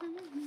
Mm-hmm.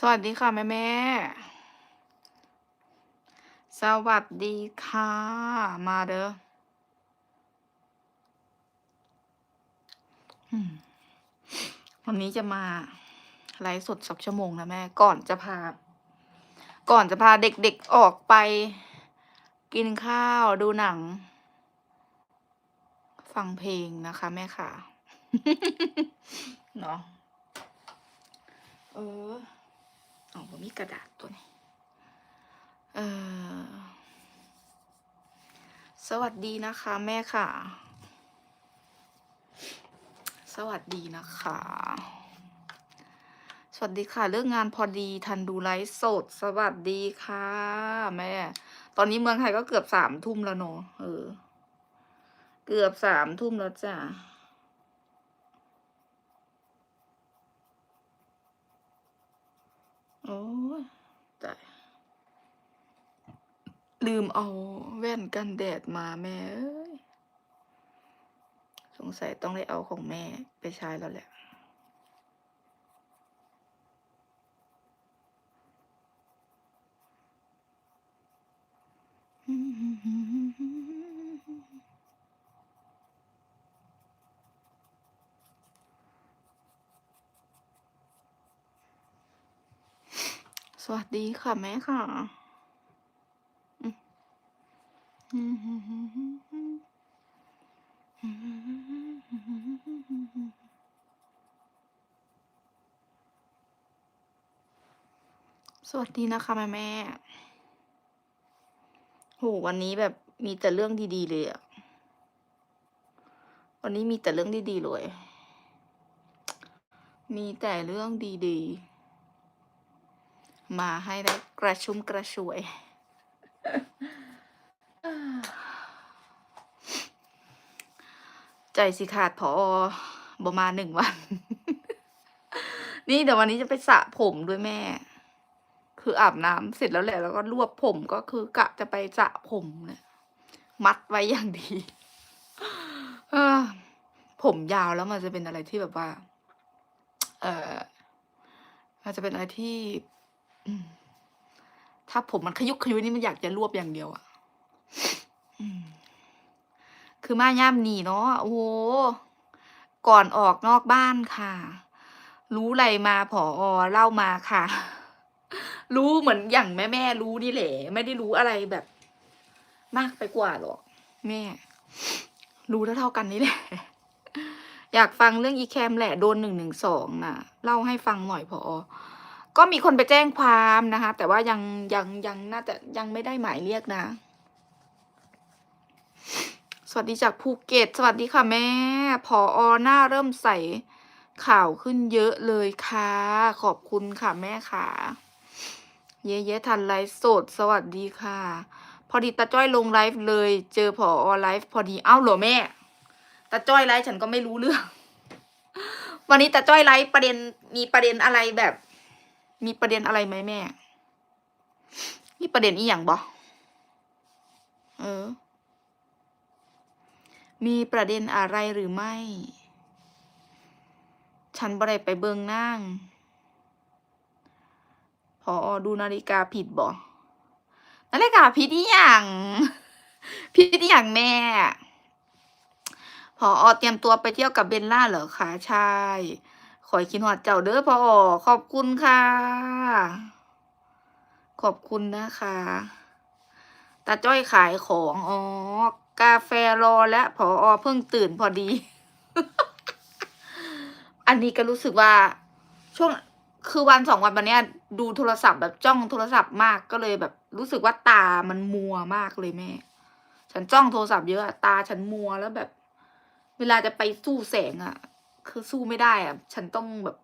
สวัสดีค่ะแม่แม่สวัสดีค่ะ มาเด้อวันนี้จะมาไลฟ์สดสักชั่วโมงนะแม่ ก่อนจะพา ก่อนจะพาเด็กๆออกไป กินข้าวดูหนัง ฟังเพลงนะคะ แม่ค่ะ เนาะเออ อ๋อผมมีกระดาษตัวนี้เออสวัสดีนะคะ แม่ค่ะ สวัสดีนะคะ สวัสดีค่ะ เรื่องงานพอดีทันดูไลฟ์สด สวัสดีค่ะ แม่ ตอนนี้เมืองไทยก็เกือบสามทุ่มแล้วเนอะเออ เกือบสามทุ่มแล้วจ้ะ โอ้ตายลืมเอาแว่นกันแดดมาแม่เอ้ยสงสัยต้องได้เอาของแม่ไปใช้แล้วแหละส วัสดีค่ะ แม่ค่ะสวัสดีนะคะ แม่แม่โหวันนี้แบบมีแต่เรื่องดีๆเลยอะวันนี้มีแต่เรื่องดีๆเลย มีแต่เรื่องดีๆ มาให้ได้กระชุ่มกระชวย ใจสิขาดพอประมาณหนึ่งวัน นี่เดี๋ยววันนี้จะไปสระผมด้วยแม่ คืออาบน้ำเสร็จแล้วแหละ แล้วก็รวบผมก็คือกะจะไปสระผมเนี่ยมัดไว้อย่างดีผมยาวแล้วมันจะเป็นอะไรที่แบบว่า เออมันจะเป็นอะไรที่ ถ้าผมมันขยุกขยุยนี่มันอยากจะรวบอย่างเดียวอะคือมาย่ามหนีเนาะโอ้โหก่อนออกนอกบ้านค่ะ รู้อะไรมาผออเล่ามาค่ะ รู้เหมือนอย่างแม่แม่รู้นี่แหละ ไม่ได้รู้อะไรแบบ มากไปกว่าหรอก แม่ รู้เท่าเท่ากันนี่แหละ อยากฟังเรื่องอีแคมแหละโดนหนึ่งหนึ่งสองน่ะ เล่าให้ฟังหน่อยพอ ก็มีคนไปแจ้งความนะคะ แต่ว่ายังยังยังน่าจะยังไม่ได้หมายเรียกนะ สวัสดีจากภูเก็ต สวัสดีค่ะแม่พออหน้าเริ่มใสข่าวขึ้นเยอะเลยค่ะ ขอบคุณค่ะแม่ค่ะ เย้เย้ทันไลฟ์สด สวัสดีค่ะ พอดีตาจ้อยลงไลฟ์เลย เจอพออไลฟ์พอดีเอ้าเหรอแม่ตาจ้อยไลฟ์ฉันก็ไม่รู้เรื่อง วันนี้ตาจ้อยไลฟ์ประเด็นมีประเด็นอะไรแบบ มีประเด็นอะไรไหมแม่มีประเด็นอีหยังบ่เออ มีประเด็นอะไรหรือไม่ ฉันบ่ได้ไปเบิงนางพอดูนาฬิกาผิดบ่นาฬิกาผิดอีหยังผิดอีหยังแม่พอเตรียมตัวไปเที่ยวกับเบลล่าเหรอคะใช่ ขอยคิดหอดเจ้าเด้อพอขอบคุณค่ะ ขอบคุณนะคะตาจ้อยขายของอ๋อกาแฟรอและพอเพิ่งตื่นพอดี อันนี้ก็รู้สึกว่าช่วงคือวันสองวันวันนี้ดูโทรศัพท์แบบจ้องโทรศัพท์มากก็เลยแบบรู้สึกว่าตามันมัวมากเลยแม่ ฉันจ้องโทรศัพท์เยอะอะตาฉันมัวแล้วแบบ เวลาจะไปสู้แสงอะ คือสู้ไม่ได้อะฉันต้องแบบ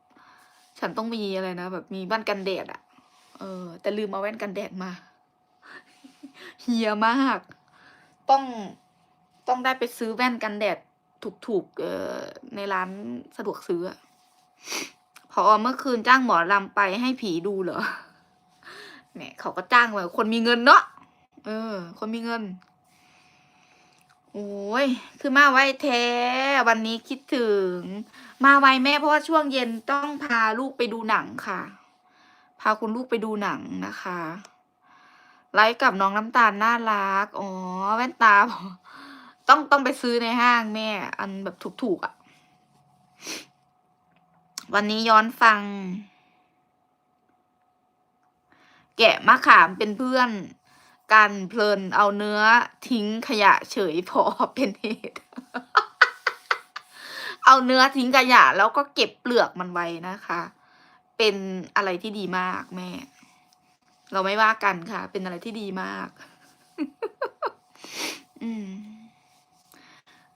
ฉันต้องมีอะไรนะแบบมีบ้านกันแดดอะเออ แต่ลืมเอาแว่นกันแดดมาเฮียมาก ต้องต้องได้ไปซื้อแว่นกันแดดถูกๆเออในร้านสะดวกซื้ออะพอเมื่อคืนจ้างหมอลำไปให้ผีดูเหรอเนี่ยเขาก็จ้างไว้คนมีเงินเนาะเออ คนมีเงิน โอ้ย คือมาไวแท้ วันนี้คิดถึง มาไวแม่เพราะว่าช่วงเย็นต้องพาลูกไปดูหนังค่ะ พาคุณลูกไปดูหนังนะคะ ไลฟ์กับน้องน้ำตาลน่ารัก อ๋อ แว่นตา ต้องต้องไปซื้อในห้างแม่ อันแบบถูกๆอะ่ะ วันนี้ย้อนฟัง แกะมะขามเป็นเพื่อน กันเพลินเอาเนื้อทิ้งขยะเฉยพอเป็นเหตุ เอาเนื้อทิ้งขยะแล้วก็เก็บเปลือกมันไว้นะคะ เป็นอะไรที่ดีมากแม่ เราไม่ว่ากันค่ะ เป็นอะไรที่ดีมาก อืม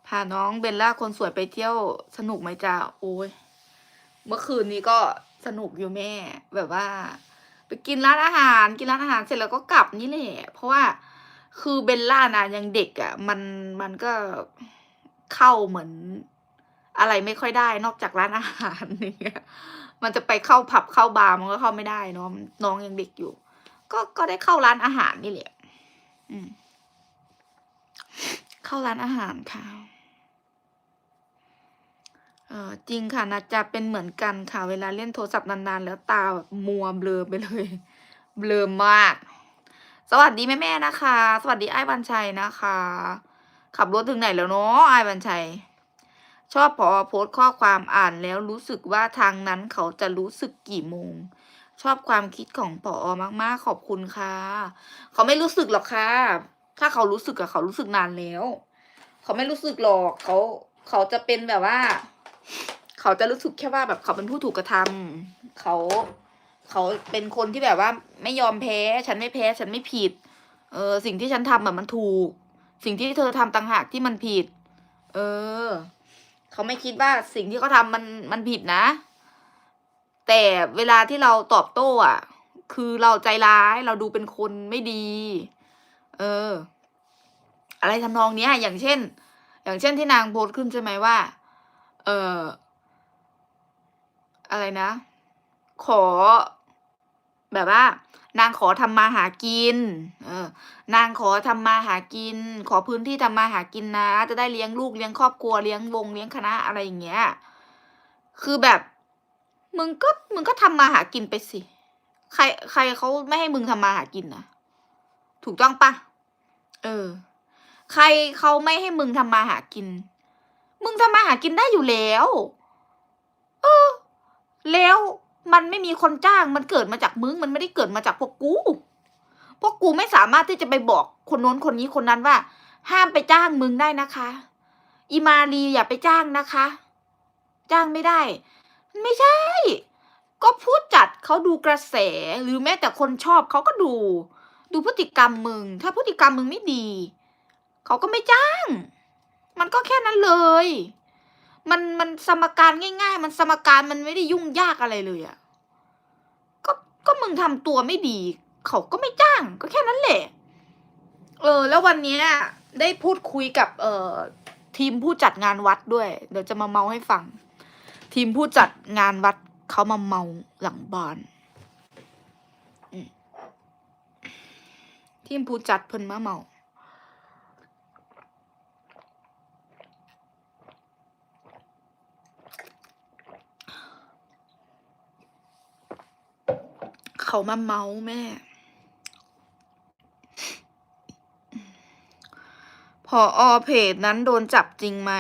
พาน้องเบลล่าคนสวยไปเที่ยวสนุกไหมจ๊ะโอ้ย เมื่อคืนนี้ก็สนุกอยู่แม่ แบบว่า ไปกินร้านอาหาร กินร้านอาหารเสร็จแล้วก็กลับนี่แหละ เพราะว่าคือเบลล่านะยังเด็กอะ่ะ มันมันก็เข้าเหมือน อะไรไม่ค่อยได้ นอกจากร้านอาหารอย่างเงี้ย มันจะไปเข้าผับเข้าบาร์มันก็เข้าไม่ได้เนาะน้องยังเด็กอยู่ ก็ก็ได้เข้าร้านอาหารนี่แหละอืม เข้าร้านอาหารค่ะ เออจริงค่ะนะจะเป็นเหมือนกันค่ะ เวลาเล่นโทรศัพท์นานๆ แล้วตาแบบมัวเบลอไปเลย เบลอมาก สวัสดีแม่ๆนะคะ สวัสดีไอ้บัญชัยนะคะ ขับรถถึงไหนแล้วเนาะไอ้บัญชัย ชอบพอโพสต์ข้อความอ่านแล้วรู้สึกว่าทางนั้นเขาจะรู้สึกกี่โมง ชอบความคิดของปอมากๆขอบคุณค่ะ เขาไม่รู้สึกหรอกค่ะ ถ้าเขารู้สึกอะเขารู้สึกนานแล้ว เขาไม่รู้สึกหรอกเขาเขาจะเป็นแบบว่า เขาจะรู้สึกแค่ว่าแบบเขาเป็นผู้ถูกกระทำเขาเขาเป็นคนที่แบบว่าไม่ยอมแพ้ ฉันไม่แพ้ ฉันไม่ผิด เออ สิ่งที่ฉันทำแบบมันถูก สิ่งที่เธอทำต่างหากที่มันผิด เออ เขาไม่คิดว่าสิ่งที่เขาทำมันมันผิดนะ แต่เวลาที่เราตอบโต้ อะ คือเราใจร้ายเราดูเป็นคนไม่ดี เออ อะไรทำนองเนี้ย อย่างเช่น อย่างเช่นที่นางโพสต์ขึ้นใช่ไหมว่า เออ อะไรนะ ขอ แบบว่า นางขอทำมาหากิน เออนางขอทำมาหากิน ขอพื้นที่ทำมาหากินนะ จะได้เลี้ยงลูกเลี้ยงครอบครัวเลี้ยงวงเลี้ยงคณะอะไรอย่างเงี้ย คือแบบมึงก็มึงก็ทำมาหากินไปสิ ใคร ใครเขาไม่ให้มึงทำมาหากินนะถูกต้องปะเออ ใครเขาไม่ให้มึงทำมาหากิน มึงทำมาหากินได้อยู่แล้ว เออ แล้วมันไม่มีคนจ้างมันเกิดมาจากมึง มันไม่ได้เกิดมาจากพวกกู พวกกูไม่สามารถที่จะไปบอกคนโน้นคนนี้คนนั้นว่า ห้ามไปจ้างมึงได้นะคะ อีมาลีอย่าไปจ้างนะคะ จ้างไม่ได้ ไม่ใช่ ก็ผู้จัดเขาดูกระแสหรือแม้แต่คนชอบเขาก็ดู ดูพฤติกรรมมึง ถ้าพฤติกรรมมึงไม่ดี เขาก็ไม่จ้าง มันก็แค่นั้นเลย มันมันสมการง่าย ๆ มันสมการมันไม่ได้ยุ่งยากอะไรเลยอะก็ก็มึงทำตัวไม่ดี เขาก็ไม่จ้าง ก็แค่นั้นแหละ เออ แล้ววันเนี้ย ได้พูดคุยกับ เอ่อทีมผู้จัดงานวัดด้วย เดี๋ยวจะมาเมาให้ฟัง ทีมผู้จัดงานวัดเขามาเมาหลังบ้านอืมทีมผู้จัดเพิ่นมาเมา เขามาเมาแม่ พออเพจนั้นโดนจับจริงไหม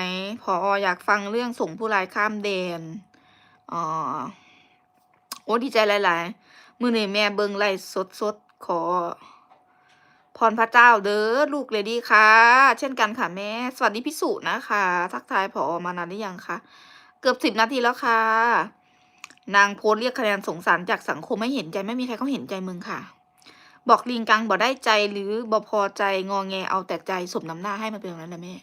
พออยากฟังเรื่องส่งผู้ร้ายข้ามแดน อ๋อ โอ้ดีใจหลาย ๆ มือหนี่แม่เบิงไล่สดสดขอ พรพระเจ้าเด้อลูกเลยดีค่ะ เช่นกันค่ะแม่ สวัสดีพิสุนะคะ ทักทายพอมานานหรือยังคะ เกือบสิบนาทีแล้วค่ะ นางโพสเรียกคะแนนสงสารจากสังคมไม่เห็นใจไม่มีใครเขาเห็นใจมึงค่ะ บอกลิงกังบ่ได้ใจหรือบ่พอใจงอแงเอาแต่ใจสมน้ำหน้าให้มันเป็นอย่างนั้นแหละแม่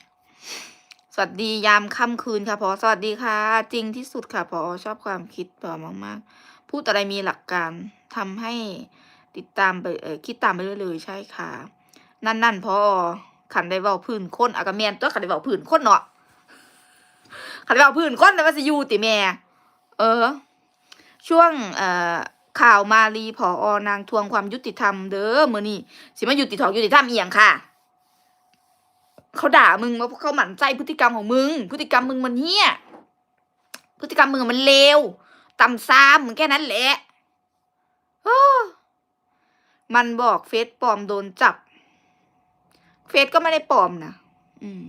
สวัสดียามค่ำคืนค่ะพอสวัสดีค่ะ จริงที่สุดค่ะพอชอบความคิดพอมากๆ พูดอะไรมีหลักการทำให้ติดตามไปเออคิดตามไปเรื่อยเลยๆใช่ค่ะ นั่นนั่นพอขันได้เว้าพื้นคนอากาเมียนตัวขันได้เว้าพื้นคนเนาะขันได้เว้าพื้นคนแต่ว่าสิยูติแม่ เออ ช่วงข่าวมาลีผออนางทวงความยุติธรรมเด้อมือนี้สิมายุติธรรมยุติธรรมเอียงค่ะ เขาด่ามึงว่าเขาหมั่นใจพฤติกรรมของมึง พฤติกรรมมึงมันเหี้ยพฤติกรรมมึงมันเลวต่ำซ้ำมึงแค่นั้นแหละโอ้มันบอกเฟซปลอมโดนจับ เฟซก็ไม่ได้ปลอมนะอืม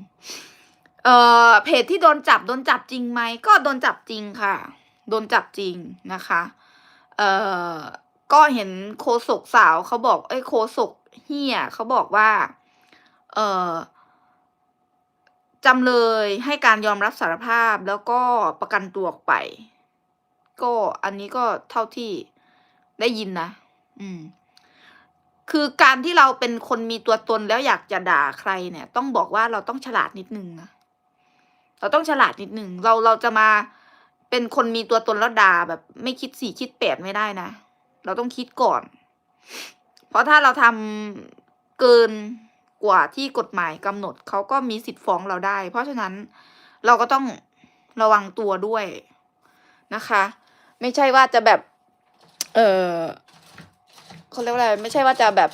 เอ่อเพจที่โดนจับโดนจับจริงไหมก็โดนจับจริงค่ะ โดนจับจริงนะคะ เอ่อ ก็เห็นโคศกสาวเขาบอก เอ้ยโคศกเฮียเขาบอกว่า เอ่อจำเลยให้การยอมรับสารภาพแล้วก็ประกันตัวออกไป ก็อันนี้ก็เท่าที่ได้ยินนะ อืม คือการที่เราเป็นคนมีตัวตนแล้วอยากจะด่าใครเนี่ย ต้องบอกว่าเราต้องฉลาดนิดนึงนะเราต้องฉลาดนิดนึงเราเราจะมา เป็นคนมีตัวตนแล้วด่าแบบ ไม่คิดสี่คิดแปดไม่ได้นะ เราต้องคิดก่อน เพราะถ้าเราทำเกินกว่าที่กฎหมายกำหนดเขาก็มีสิทธิ์ฟ้องเราได้ เพราะฉะนั้นเราก็ต้องระวังตัวด้วยนะคะ ไม่ใช่ว่าจะแบบ เออเขาเรียกว่าอะไรไม่ใช่ว่าจะแบบ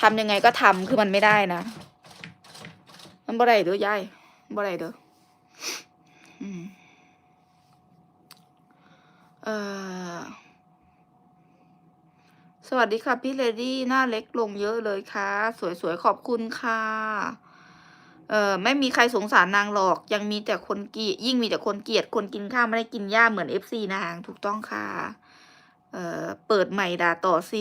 ทำยังไงก็ทำคือมันไม่ได้นะมันบ่ได้เด้อยายบ่ได้เด้อม เออ สวัสดีค่ะพี่เลดี้หน้าเล็กลงเยอะเลยค่ะ สวยๆ ขอบคุณค่ะ เออไม่มีใครสงสารนางหรอก ยังมีแต่คนเกลียดยิ่งมีแต่คนเกลียดคนกินข้าวไม่ได้กินหญ้าเหมือนเอฟซีนางถูกต้องค่ะ เออเปิดใหม่ด่าต่อสิ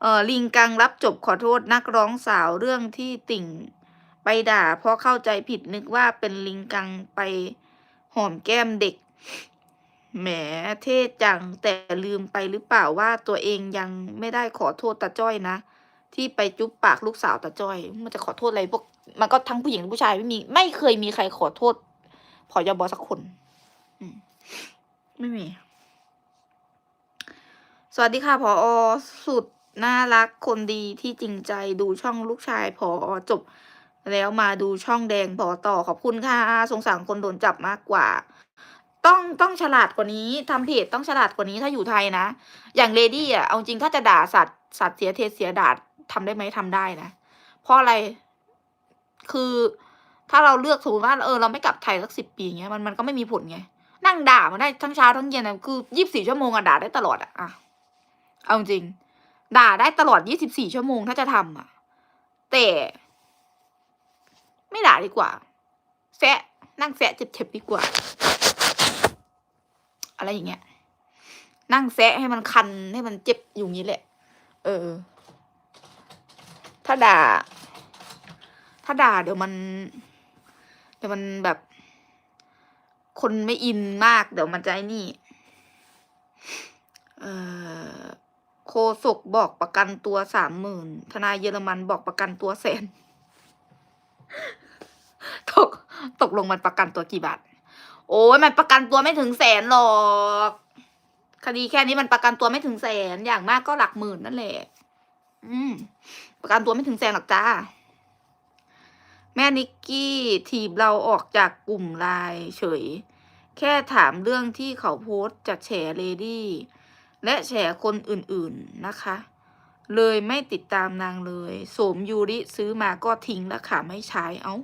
เออลิงกังรับจบขอโทษนักร้องสาวเรื่องที่ติ่งไปด่า เพราะเข้าใจผิดนึกว่าเป็นลิงกังไปหอมแก้มเด็ก แหมเท่จังแต่ลืมไปหรือเปล่าว่าตัวเองยังไม่ได้ขอโทษตาจ้อยนะ ที่ไปจุ๊บปากลูกสาวตาจ้อย มันจะขอโทษอะไรพวกมันก็ทั้งผู้หญิงและผู้ชายไม่มี ไม่เคยมีใครขอโทษพอยบอสักคน อืมไม่มี สวัสดีค่ะพออสุดน่ารักคนดีที่จริงใจดูช่องลูกชายพออจบ แล้วมาดูช่องแดงพอต่อขอบคุณค่ะสงสารคนโดนจับมากกว่า ต้องต้องฉลาดกว่านี้ทำเพจต้องฉลาดกว่านี้ถ้าอยู่ไทยนะ อย่างเลดี้อะเอาจริงถ้าจะด่าสัตว์สัตว์เสียเทศเสียดาดทำได้ไหมทำได้นะ เพราะอะไร คือถ้าเราเลือกสมมติว่าเออเราไม่กลับไทยสักสิบปีเงี้ยมันมันก็ไม่มีผลไงนั่งด่ามันได้ทั้งเช้าทั้งเย็นอะคือยี่สิบสี่ชั่วโมงอะด่าได้ตลอดอะเอาจริง ด่าได้ตลอดยี่สิบสี่ชั่วโมงถ้าจะทำอะแต่ไม่ด่าดีกว่าแซะนั่งแซะเจ็บๆดีกว่า อะไรอย่างเงี้ย นั่งแซะให้มันคันให้มันเจ็บอยู่งี้แหละ เออ ถ้าด่า ถ้าด่าเดี๋ยวมัน เดี๋ยวมันแบบ คนไม่อินมาก เดี๋ยวมันจะไอ้นี่ เออโคศกบอกประกันตัวสามหมื่นทนายเยอรมันบอกประกันตัวแสน ตก ตกลงมันประกันตัวกี่บาท โอ้ยมันประกันตัวไม่ถึงแสนหรอก คดีแค่นี้มันประกันตัวไม่ถึงแสนอย่างมากก็หลักหมื่นนั่นแหละ อืม ประกันตัวไม่ถึงแสนหรอกจ้า แม่นิกกี้ถีบเราออกจากกลุ่มไลน์เฉย แค่ถามเรื่องที่เขาโพสต์จากแฉเลดี้และแฉคนอื่นๆนะคะ เลยไม่ติดตามนางเลยโสมยูริซื้อมาก็ทิ้งแล้วค่ะไม่ใช้เอา้า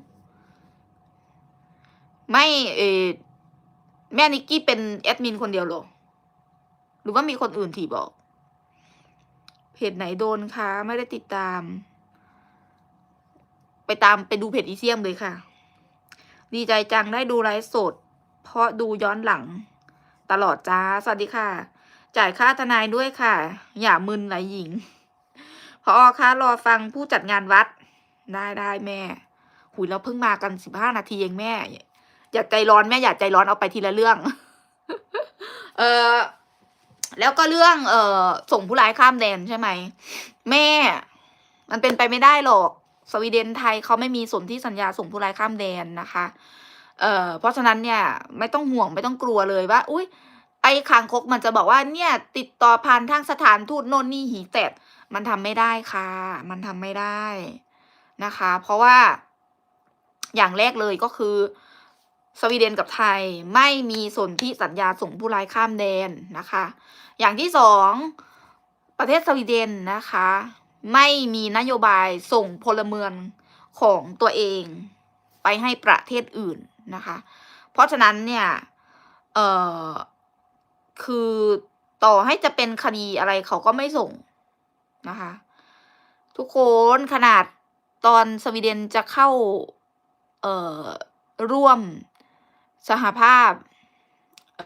ไม่เออ แม่นิกกี้เป็นแอดมินคนเดียวหรอ หรือว่ามีคนอื่นที่บอก เพจไหนโดนคะไม่ได้ติดตาม ไปตามไปดูเพจอีเซียมเลยค่ะ ดีใจจังได้ดูไลฟ์สด เพราะดูย้อนหลัง ตลอดจ้า สวัสดีค่ะ จ่ายค่าทนายด้วยค่ะ อย่ามึนไหลหญิงพอคะรอฟังผู้จัดงานวัด ได้ได้แม่ หุยเราเพิ่งมากันสิบห้านาทีเองแม่ อย่าใจร้อนแม่อย่าใจร้อนเอาไปทีละเรื่อง เออแล้วก็เรื่องเออส่งผู้ร้ายข้ามแดนใช่ไหมแม่ มันเป็นไปไม่ได้หรอก สวีเดนไทยเขาไม่มีสนธิสัญญาส่งผู้ร้ายข้ามแดนนะคะเออเพราะฉะนั้นเนี่ย ไม่ต้องห่วงไม่ต้องกลัวเลยว่า อุ้ยไอ้คางคกมันจะบอกว่าเนี่ย ติดต่อผ่านทางสถานทูตโน่นนี่หีแตดมันทำไม่ได้ค่ะ มันทำไม่ได้นะคะ เพราะว่าอย่างแรกเลยก็คือ สวีเดนกับไทยไม่มีสนธิสัญญาส่งผู้ร้ายข้ามแดนนะคะ อย่างที่สองประเทศสวีเดนนะคะ ไม่มีนโยบายส่งพลเมืองของตัวเองไปให้ประเทศอื่นนะคะ เพราะฉะนั้นเนี่ยเอ่อคือต่อให้จะเป็นคดีอะไรเขาก็ไม่ส่งนะคะ ทุกคนขนาดตอนสวีเดนจะเข้าเอ่อร่วม สหภาพ